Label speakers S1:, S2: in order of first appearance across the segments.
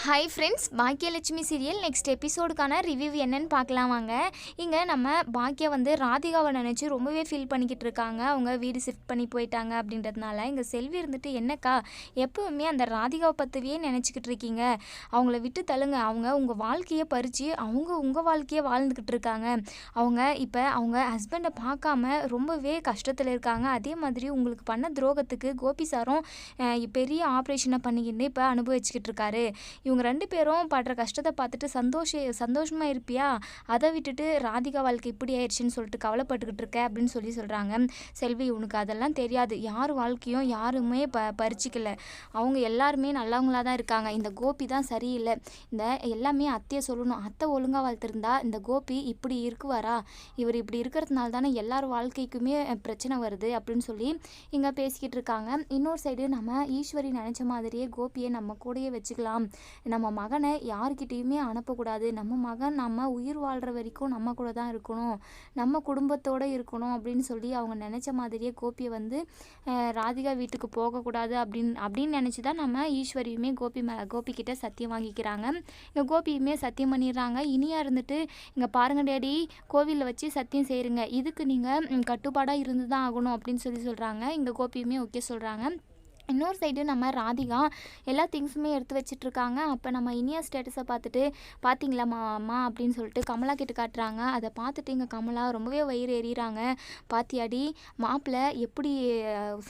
S1: Hi friends Bhagyalakshmi serial next எபிசோடுக்கான review என்னன்னு பார்க்கலாம் வாங்க. இங்கே நம்ம பாக்கியா வந்து ராதிகாவை நினச்சி ரொம்பவே ஃபீல் பண்ணிக்கிட்டு இருக்காங்க. அவங்க வீடு ஷிஃப்ட் பண்ணி போயிட்டாங்க அப்படின்றதுனால இங்கே செல்வி இருந்துட்டு என்னக்கா எப்பவுமே அந்த ராதிகாவை பற்றியே நினச்சிக்கிட்டு இருக்கீங்க. அவங்கள விட்டு தள்ளுங்க. அவங்க உங்கள் வாழ்க்கையை பறித்து அவங்க உங்கள் வாழ்க்கையை வாழ்ந்துக்கிட்டு இருக்காங்க. அவங்க இப்போ அவங்க ஹஸ்பண்டை பார்க்காம ரொம்பவே கஷ்டத்தில் இருக்காங்க. அதே மாதிரி உங்களுக்கு பண்ண துரோகத்துக்கு கோபி சாரும் பெரிய ஆப்ரேஷனை பண்ணிக்கிட்டு இப்போ அனுபவிச்சுக்கிட்டு இருக்காரு. இவங்க ரெண்டு பேரும் படுற கஷ்டத்தை பார்த்துட்டு சந்தோஷ சந்தோஷமா இருப்பியா? அதை விட்டுட்டு ராதிகா வாழ்க்கை இப்படி ஆயிடுச்சுன்னு சொல்லிட்டு கவலைப்பட்டுக்கிட்டு இருக்க அப்படின்னு சொல்லி சொல்கிறாங்க செல்வி உனக்கு அதெல்லாம் தெரியாது. யார் வாழ்க்கையும் யாருமே ப பறிச்சிக்கல. அவங்க எல்லாருமே நல்லவங்களா தான் இருக்காங்க. இந்த கோபி தான் சரியில்லை. இந்த எல்லாமே அத்தையை சொல்லணும். அத்தை ஒழுங்காக வளர்த்துருந்தா இந்த கோபி இப்படி இருக்குவாரா? இவர் இப்படி இருக்கிறதுனால தானே எல்லார் வாழ்க்கைக்குமே பிரச்சனை வருது அப்படின்னு சொல்லி இங்கே பேசிக்கிட்டு இருக்காங்க. இன்னொரு சைடு நம்ம ஈஸ்வரி நினச்ச மாதிரியே கோபியை நம்ம கூடயே வச்சுக்கலாம். நம்ம மகனை யாருக்கிட்டேயுமே அனுப்பக்கூடாது. நம்ம மகன் நம்ம உயிர் வாழ்கிற வரைக்கும் நம்ம கூட தான் இருக்கணும். நம்ம குடும்பத்தோடு இருக்கணும் அப்படின்னு சொல்லி அவங்க நினச்ச மாதிரியே கோபியை வந்து ராதிகா வீட்டுக்கு போகக்கூடாது அப்படின்னு அப்படின்னு நினச்சி தான் நம்ம ஈஸ்வரியுமே கோபி மே கோபிக்கிட்ட சத்தியம் வாங்கிக்கிறாங்க. இங்கே கோபியுமே சத்தியம் பண்ணிடுறாங்க. இனியாக இருந்துட்டு இங்கே பாருங்க டேடி கோவிலில் வச்சு சத்தியம் செய்கிறீங்க இதுக்கு நீங்கள் கட்டுப்பாடாக இருந்து தான் ஆகணும் அப்படின்னு சொல்லி சொல்கிறாங்க இங்கே கோபியுமே ஓகே சொல்கிறாங்க இன்னொரு சைடு நம்ம ராதிகா எல்லா திங்ஸுமே எடுத்து வச்சிட்டுருக்காங்க அப்போ நம்ம இனியா ஸ்டேட்டஸை பார்த்துட்டு பார்த்தீங்களாம்மா அம்மா? அப்படின்னு சொல்லிட்டு கமலா கிட்ட காட்டுறாங்க. அதை பார்த்துட்டு இங்கே கமலா ரொம்பவே வயிறு எறிகிறாங்க பாத்தியாடி மாப்பிள்ளை எப்படி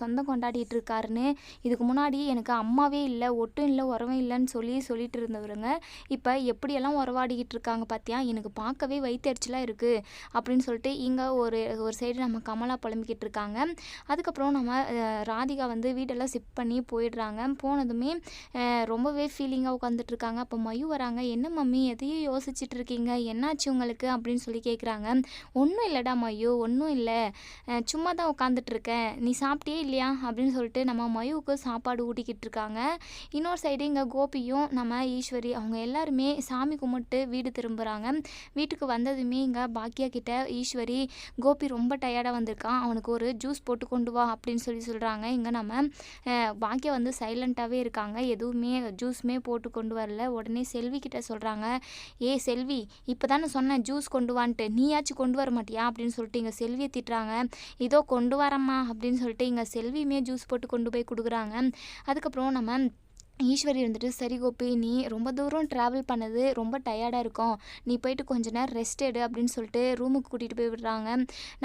S1: சொந்தம் கொண்டாடிட்டு இருக்காருன்னு? இதுக்கு முன்னாடி எனக்கு அம்மாவே இல்லை ஒட்டும் இல்லை உறவும் இல்லைன்னு சொல்லி சொல்லிட்டு இருந்தவருங்க. இப்போ எப்படியெல்லாம் உறவாடிக்கிட்டு இருக்காங்க பார்த்தியா எனக்கு பார்க்கவே வயிற்றுச்சலாக இருக்குது அப்படின்னு சொல்லிட்டு இங்கே ஒரு ஒரு சைடு நம்ம கமலா புலம்பிக்கிட்டு இருக்காங்க. அதுக்கப்புறம் நம்ம ராதிகா வந்து வீடெல்லாம் ஷிஃப்ட் பண்ணி போயிடுறாங்க. போனதுமே ரொம்பவே ஃபீலிங்காக உட்காந்துட்ருக்காங்க அப்போ மயு வராங்க. என்ன மம்மி? எதையும் யோசிச்சுட்டு இருக்கீங்க என்னாச்சு உங்களுக்கு? அப்படின்னு சொல்லி கேட்குறாங்க ஒன்றும் இல்லைடா மயு. ஒன்றும் இல்லை. சும்மா தான் உட்காந்துட்ருக்கேன் நீ சாப்பிட்டியே இல்லையா? அப்படின்னு சொல்லிட்டு நம்ம மயுவுக்கு சாப்பாடு ஊட்டிக்கிட்டு இருக்காங்க இன்னொரு சைடு இங்கே கோபியும் நம்ம ஈஸ்வரி அவங்க எல்லாருமே சாமி கும்பிட்டு வீடு திரும்புகிறாங்க வீட்டுக்கு வந்ததுமே இங்கே பாக்கியா கிட்ட ஈஸ்வரி கோபி ரொம்ப டயர்டாக வந்திருக்கான். அவனுக்கு ஒரு ஜூஸ் போட்டு கொண்டு வா. அப்படின்னு சொல்லி சொல்கிறாங்க இங்கே நம்ம பாக்கியா வந்து சைலண்ட்டாகவே இருக்காங்க. எதுவுமே ஜூஸுமே போட்டு கொண்டு வரல. உடனே செல்வி கிட்ட சொல்கிறாங்க ஏ செல்வி இப்போ தானே சொன்னேன் ஜூஸ் கொண்டு வான்ட்டு. நீயாச்சும் கொண்டு வர மாட்டியா? அப்படின்னு சொல்லிட்டு இங்கே செல்வியை திட்டுறாங்க. இதோ கொண்டு வரம்மா அப்படின்னு சொல்லிட்டு இங்கே செல்வியுமே ஜூஸ் போட்டு கொண்டு போய் கொடுக்குறாங்க. அதுக்கப்புறம் நம்ம ஈஸ்வரி இருந்துட்டு சரி கோபி நீ ரொம்ப தூரம் ட்ராவல் பண்ணது ரொம்ப டயர்டாக இருக்கும். நீ போயிட்டு கொஞ்ச நேரம் ரெஸ்ட் எடு அப்படின்னு சொல்லிட்டு ரூமுக்கு கூட்டிகிட்டு போய் விடுறாங்க.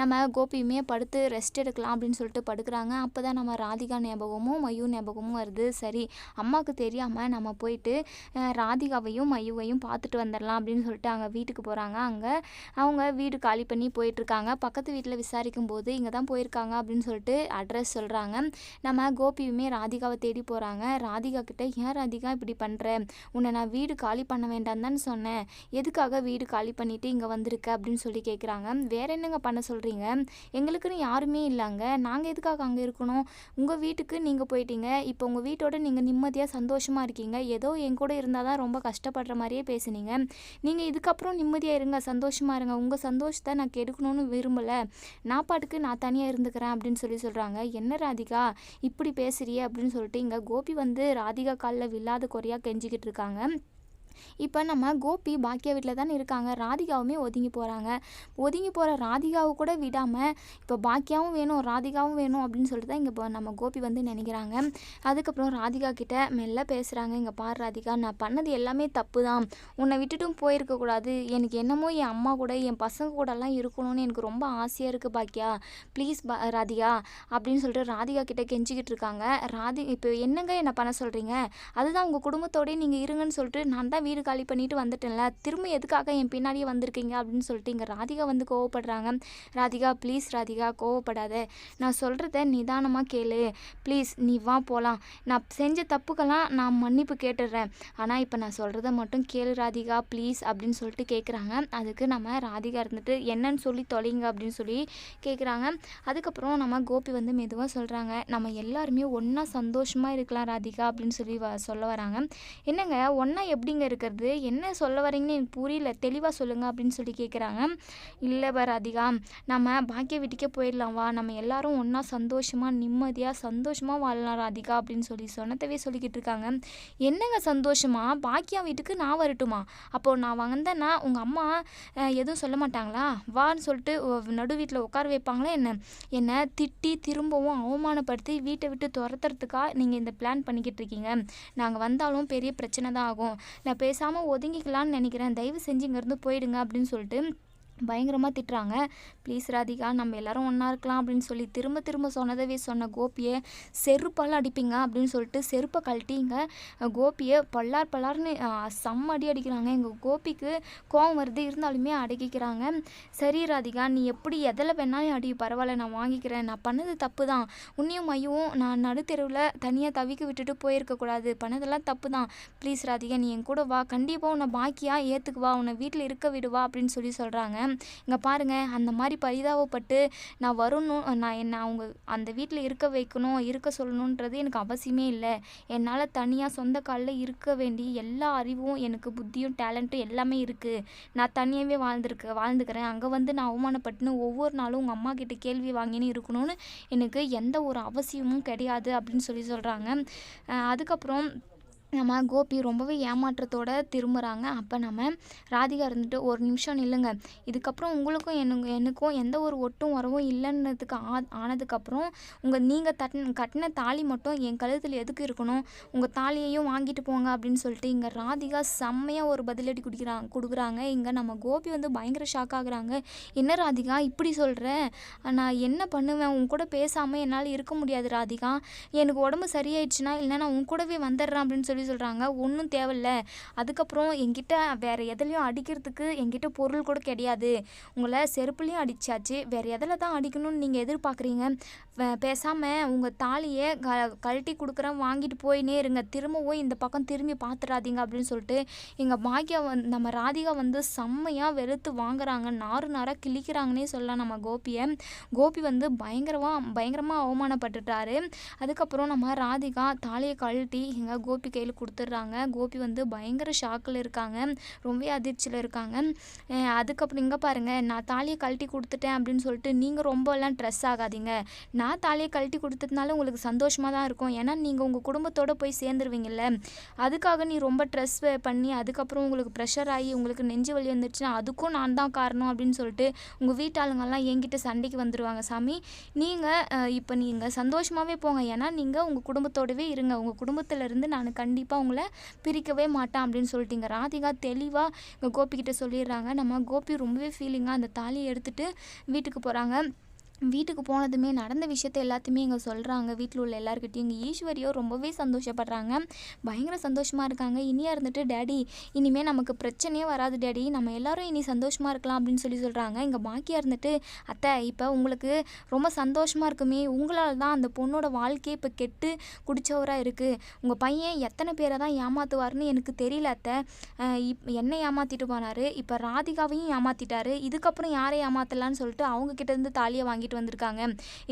S1: நம்ம கோபியுமே படுத்து ரெஸ்ட் எடுக்கலாம் அப்படின்னு சொல்லிட்டு படுக்கிறாங்க. அப்போ தான் நம்ம ராதிகா ஞாபகமும் மயூ ஞாபகமும் வருது. சரி அம்மாவுக்கு தெரியாமல் நம்ம போயிட்டு ராதிகாவையும் மயுவையும் பார்த்துட்டு வந்துடலாம் அப்படின்னு சொல்லிட்டு அங்கே வீட்டுக்கு போகிறாங்க அங்கே அவங்க வீடு காலி பண்ணி போயிட்டுருக்காங்க. பக்கத்து வீட்டில் விசாரிக்கும் போது இங்கே தான் போயிருக்காங்க அப்படின்னு சொல்லிட்டு அட்ரஸ் சொல்கிறாங்க நம்ம கோபியுமே ராதிகாவை தேடி போகிறாங்க ராதிகா கிட்ட ஏன் ராதிகா இப்படி பண்ணுற உன்னை நான் வீடு காலி பண்ண வேண்டாம் தான் சொன்னேன். எதுக்காக வீடு காலி பண்ணிவிட்டு இங்கே வந்திருக்க? அப்படின்னு சொல்லி கேட்குறாங்க வேற என்னங்க பண்ண சொல்கிறீங்க எங்களுக்குன்னு யாருமே இல்லைங்க. நாங்கள் எதுக்காக அங்கே இருக்கணும்? உங்கள் வீட்டுக்கு நீங்கள் போயிட்டீங்க. இப்போ உங்கள் வீட்டோட நீங்கள் நிம்மதியாக சந்தோஷமாக இருக்கீங்க. ஏதோ என் கூட இருந்தால் தான் ரொம்ப கஷ்டப்படுற மாதிரியே பேசுனீங்க. நீங்கள் இதுக்கப்புறம் நிம்மதியாக இருங்க சந்தோஷமாக இருங்க. உங்கள் சந்தோஷத்தை நான் கெடுக்கணும்னு விரும்பலை. நான் பாட்டுக்கு நான் தனியாக இருந்துக்கிறேன் அப்படின்னு சொல்லி சொல்கிறாங்க என்ன ராதிகா? இப்படி பேசுறியே அப்படின்னு சொல்லிட்டு இங்கே கோபி வந்து ராதிகா காலில் வில்லாத குறையாக கெஞ்சிக்கிட்டு இருக்காங்க. இப்போ நம்ம கோபி பாக்கியா வீட்டில் தானே இருக்காங்க. ராதிகாவுமே ஒதுங்கி போகிறாங்க ஒதுங்கி போகிற ராதிகாவை கூட விடாமல் இப்போ பாக்கியாவும் வேணும் ராதிகாவும் வேணும் அப்படின்னு சொல்லிட்டு தான் இங்கே நம்ம கோபி வந்து நினைக்கிறாங்க. அதுக்கப்புறம் ராதிகா கிட்ட மெல்ல பேசுகிறாங்க இங்கே பாரு ராதிகா நான் பண்ணது எல்லாமே தப்பு தான். உன்னை விட்டுட்டும் போயிருக்கக்கூடாது எனக்கு என்னமோ என் அம்மா கூட என் பசங்க கூடலாம் இருக்கணும்னு எனக்கு ரொம்ப ஆசையாக இருக்குது பாக்கியா ப்ளீஸ் பா ராதிகா அப்படின்னு சொல்லிட்டு ராதிகா கிட்டே கெஞ்சிக்கிட்டு இருக்காங்க. ராதி இப்போ என்னங்க என்னை பண்ண சொல்கிறீங்க அதுதான் உங்கள் குடும்பத்தோடய நீங்கள் இருங்கன்னு சொல்லிட்டு நான் தான் வீடு காலி பண்ணிட்டு வந்துட்டேன்ல. திரும்ப எதுக்காக என் பின்னாடியே வந்திருக்கீங்க அப்படின்னு சொல்லிட்டு இங்கே ராதிகா வந்து கோவப்படுறாங்க. ராதிகா ப்ளீஸ் ராதிகா கோவப்படாத. நான் சொல்கிறத நிதானமாக கேளு. ப்ளீஸ் நீ வா போகலாம் நான் செஞ்ச தப்புக்கெல்லாம் நான் மன்னிப்பு கேட்டுடுறேன். ஆனால் இப்போ நான் சொல்கிறத மட்டும் கேளு ராதிகா ப்ளீஸ் அப்படின்னு சொல்லிட்டு கேட்குறாங்க அதுக்கு நம்ம ராதிகா இருந்துட்டு என்னன்னு சொல்லி தொலைங்க அப்படின்னு சொல்லி கேட்குறாங்க அதுக்கப்புறம் நம்ம கோபி வந்து மெதுவாக சொல்கிறாங்க நம்ம எல்லாருமே ஒன்றா சந்தோஷமாக இருக்கலாம் ராதிகா அப்படின்னு சொல்லி வ சொல்ல வராங்க. என்னங்க ஒன்றா எப்படிங்க இருக்கு இருக்கிறது. என்ன சொல்ல வரீங்கன்னு எனக்கு புரியல. தெளிவாக சொல்லுங்கள் அப்படின்னு சொல்லி கேட்குறாங்க இல்லை பா ராதிகா நம்ம பாக்கிய வீட்டுக்கே போயிடலாம். வா நம்ம எல்லாரும் ஒன்றா சந்தோஷமாக நிம்மதியாக சந்தோஷமாக வாழலாம் ராதிகா அப்படின்னு சொல்லி சொன்னதவே சொல்லிக்கிட்டு இருக்காங்க. என்னங்க சந்தோஷமா? பாக்கியா வீட்டுக்கு நான் வரட்டுமா? அப்போது நான் வந்தேன்னா உங்கள் அம்மா எதுவும் சொல்ல மாட்டாங்களா? வான்னு சொல்லிட்டு நடு வீட்டில் உட்கார வைப்பாங்களா என்ன? என்னை திட்டி திரும்பவும் அவமானப்படுத்தி வீட்டை விட்டு துரத்துறதுக்காக நீங்கள் இந்த பிளான் பண்ணிக்கிட்டு இருக்கீங்க. நாங்கள் வந்தாலும் பெரிய பிரச்சனை தான் ஆகும். நான் பேசாமல் ஒதுங்கிக்கலாம்னு நினைக்கிறேன். தயவு செஞ்சு இங்கேருந்து போயிடுங்க அப்படின்னு சொல்லிட்டு பயங்கரமாக திட்டுறாங்க. ப்ளீஸ் ராதிகா நம்ம எல்லாரும் ஒன்றா இருக்கலாம் அப்படின்னு சொல்லி திரும்ப திரும்ப சொன்னதவே சொன்ன கோபியை செருப்பால் அடிப்பீங்க அப்படின்னு சொல்லிட்டு செருப்பை கழட்டிங்க. கோபியை பல்லார் பல்லார்னு செம்ம அடி அடிக்கிறாங்க. எங்கள் கோபிக்கு கோவம் வருது. இருந்தாலுமே அடக்கிக்கிறாங்க. சரி ராதிகா நீ எப்படி எதில் வேணாலும் அடி பரவாயில்ல நான் வாங்கிக்கிறேன். நான் பண்ணது தப்பு தான். உன்னையும் மையவும் நான் நடுத்தெருவில் தனியாக தவிக்க விட்டுட்டு போயிருக்கக்கூடாது பண்ணதெல்லாம் தப்பு தான். ப்ளீஸ் ராதிகா நீ என் கூட வா. கண்டிப்பாக உன்னை பாக்கியாக ஏற்றுக்குவா உன்னை வீட்டில் இருக்க விடுவா அப்படின்னு சொல்லி சொல்கிறாங்க இங்கே பாருங்கள் அந்த மாதிரி பரிதாபப்பட்டு நான் வரணும் நான் என்ன அவங்க அந்த வீட்டில் இருக்க வைக்கணும் இருக்க சொல்லணுன்றது எனக்கு அவசியமே இல்லை. என்னால் தனியாக சொந்த காலில் இருக்க வேண்டிய எல்லா அறிவும் எனக்கு புத்தியும் டேலண்ட்டும் எல்லாமே இருக்குது நான் தனியாகவே வாழ்ந்துருக்க வாழ்ந்துக்கிறேன். அங்கே வந்து நான் அவமானப்பட்டுன்னு ஒவ்வொரு நாளும் உங்கள் அம்மா கிட்ட கேள்வி வாங்கின்னு இருக்கணும்னு எனக்கு எந்த ஒரு அவசியமும் கிடையாது அப்படின்னு சொல்லி சொல்கிறாங்க அதுக்கப்புறம் நம்ம கோபி ரொம்பவே ஏமாற்றத்தோடு திரும்புகிறாங்க அப்போ நம்ம ராதிகா இருந்துட்டு ஒரு நிமிஷம் நில்லுங்க. இதுக்கப்புறம் உங்களுக்கும் எனக்கு எனக்கும் எந்த ஒரு ஒட்டும் வரவும் இல்லைன்னதுக்கு ஆ ஆனதுக்கப்புறம் உங்கள் நீங்கள் தட்டின கட்டின தாலி மட்டும் என் கழுத்தில் எதுக்கு இருக்கணும்? உங்கள் தாலியையும் வாங்கிட்டு போங்க அப்படின்னு சொல்லிட்டு இங்கே ராதிகா செம்மையாக ஒரு பதிலடி குடிக்கிறாங்க கொடுக்குறாங்க. இங்கே நம்ம கோபி வந்து பயங்கர ஷாக் ஆகுறாங்க. என்ன ராதிகா இப்படி சொல்கிற நான் என்ன பண்ணுவேன்? உன் கூட பேசாமல் என்னால் இருக்க முடியாது ராதிகா. எனக்கு உடம்பு சரியாயிடுச்சுன்னா இல்லைனா நான் உன் கூடவே வந்துடுறேன் அப்படின்னு சொல்லி சொல்கிறாங்க ஒன்றும் தேவையில்ல. அதுக்கப்புறம் என்கிட்ட வேறு எதுலேயும் அடிக்கிறதுக்கு என்கிட்ட பொருள் கூட கிடையாது. உங்களை செருப்புலேயும் அடிச்சாச்சு. வேறு எதில் தான் அடிக்கணும்னு நீங்கள் எதிர்பார்க்குறீங்க? பேசாமல் உங்கள் தாலியை க கழட்டி கொடுக்குறேன். வாங்கிட்டு போயினே இருங்க. திரும்பவும் இந்த பக்கம் திரும்பி பார்த்துடாதீங்க அப்படின்னு சொல்லிட்டு எங்கள் பாக்கியா வந் நம்ம ராதிகா வந்து செம்மையாக வெறுத்து வாங்குறாங்க. நாறு நாராக கிழிக்கிறாங்கன்னே சொல்லலாம் நம்ம கோபியை. கோபி வந்து பயங்கரமாக பயங்கரமாக அவமானப்பட்டுட்டாரு. அதுக்கப்புறம் நம்ம ராதிகா தாலியை கழட்டி எங்கள் கோபி கையில் கொடுத்துட்றாங்க. கோபி வந்து பயங்கர ஷாக்கில் இருக்காங்க. ரொம்பவே அதிர்ச்சியில் இருக்காங்க. அதுக்கப்புறம் இங்கே பாருங்கள் நான் தாலியை கழட்டி கொடுத்துட்டேன் அப்படின்னு சொல்லிட்டு நீங்கள் ரொம்ப எல்லாம் ட்ரெஸ் ஆகாதீங்க. நான் தாலியை கழட்டி கொடுத்ததுனால உங்களுக்கு சந்தோஷமாக தான் இருக்கும். ஏன்னா நீங்கள் உங்கள் குடும்பத்தோடு போய் சேர்ந்துருவீங்கல்ல. அதுக்காக நீ ரொம்ப ட்ரெஸ் பண்ணி அதுக்கப்புறம் உங்களுக்கு ப்ரெஷர் ஆகி உங்களுக்கு நெஞ்சு வலி வந்துடுச்சுன்னா அதுக்கும் நான் தான் காரணம் அப்படின்னு சொல்லிட்டு உங்கள் வீட்டாளுங்கெல்லாம் என்கிட்ட சண்டைக்கு வந்துடுவாங்க சாமி நீங்கள் இப்போ நீங்கள் சந்தோஷமாகவே போங்க. ஏன்னா நீங்கள் உங்கள் குடும்பத்தோடவே இருங்க. உங்கள் குடும்பத்திலேருந்து நான் கண்டிப்பாக உங்களை பிரிக்கவே மாட்டான் அப்படின்னு சொல்லிட்டீங்க. ராதிகா தெளிவாக இங்கே கோபிக்கிட்ட சொல்லிடுறாங்க. நம்ம கோபி ரொம்பவே ஃபீலிங்காக அந்த தாலியை எடுத்துகிட்டு வீட்டுக்கு போகிறாங்க வீட்டுக்கு போனதுமே நடந்த விஷயத்த எல்லாத்தையுமே இங்கே சொல்கிறாங்க வீட்டில் உள்ள எல்லாருக்கிட்டையும் இங்கே ஈஸ்வரியோ ரொம்பவே சந்தோஷப்படுறாங்க. பயங்கர சந்தோஷமாக இருக்காங்க. இனியாக இருந்துட்டு டேடி இனிமேல் நமக்கு பிரச்சனையே வராது டேடி. நம்ம எல்லாரும் இனி சந்தோஷமாக இருக்கலாம் அப்படின்னு சொல்லி சொல்கிறாங்க இங்கே பாக்கியாக இருந்துட்டு அத்தை இப்போ உங்களுக்கு ரொம்ப சந்தோஷமாக இருக்குமே. உங்களால் தான் அந்த பொண்ணோட வாழ்க்கையே இப்போ கெட்டு குடிச்சவராக இருக்குது உங்கள் பையன் எத்தனை பேரை தான் ஏமாற்றுவார்னு எனக்கு தெரியல அத்தை. இப் என்னை ஏமாற்றிட்டு போனார். இப்போ ராதிகாவையும் ஏமாற்றிட்டாரு இதுக்கப்புறம் யாரை ஏமாற்றலான்னு சொல்லிட்டு அவங்கக்கிட்டேருந்து தாலியை வாங்கிட்டு வந்திருக்காங்க.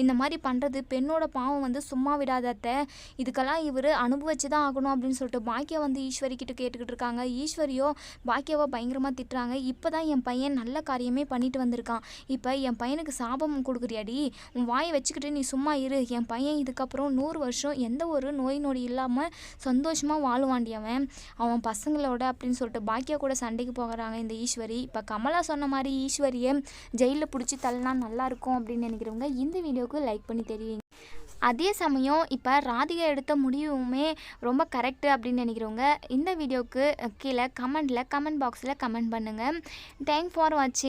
S1: இந்த மாதிரி பண்ணுறது பெண்ணோட பாவம் வந்து சும்மா விடாத அத்தை. இதுக்கெல்லாம் இவர் அனுபவிச்சு தான் ஆகணும் அப்படின்னு சொல்லிட்டு பாக்கியா வந்து ஈஸ்வரி கிட்ட கேட்டுக்கிட்டு இருக்காங்க. ஈஸ்வரியோ பாக்கியாவை பயங்கரமாக திட்டுறாங்க. இப்போ தான் என் பையன் நல்ல காரியமே பண்ணிட்டு வந்திருக்கான். இப்போ என் பையனுக்கு சாபம் கொடுக்குறியாடி? உன் வாயை வச்சுக்கிட்டு நீ சும்மா இரு. என் பையன் இதுக்கப்புறம் நூறு வருஷம் எந்த ஒரு நோய் நொடி இல்லாமல் சந்தோஷமாக வாழுவாண்டி அவன். அவன் பசங்களோட அப்படின்னு சொல்லிட்டு பாக்கியா கூட சண்டைக்கு போகிறாங்க இந்த ஈஸ்வரி. இப்போ கமலா சொன்ன மாதிரி ஈஸ்வரியை ஜெயிலில் பிடிச்சி தள்ளினா நல்லாயிருக்கும் அப்படின்னு அப்படின்னு நினைக்கிறவங்க இந்த வீடியோவுக்கு லைக் பண்ணி தெரிவிங்க. அதே சமயம் இப்போ ராதிகா எடுத்த முடிவுமே ரொம்ப கரெக்டு அப்படின்னு நினைக்கிறவங்க இந்த வீடியோவுக்கு கீழே கமெண்டில் கமெண்ட் பாக்ஸில் கமெண்ட் பண்ணுங்கள் தேங்க் ஃபார் வாட்சிங்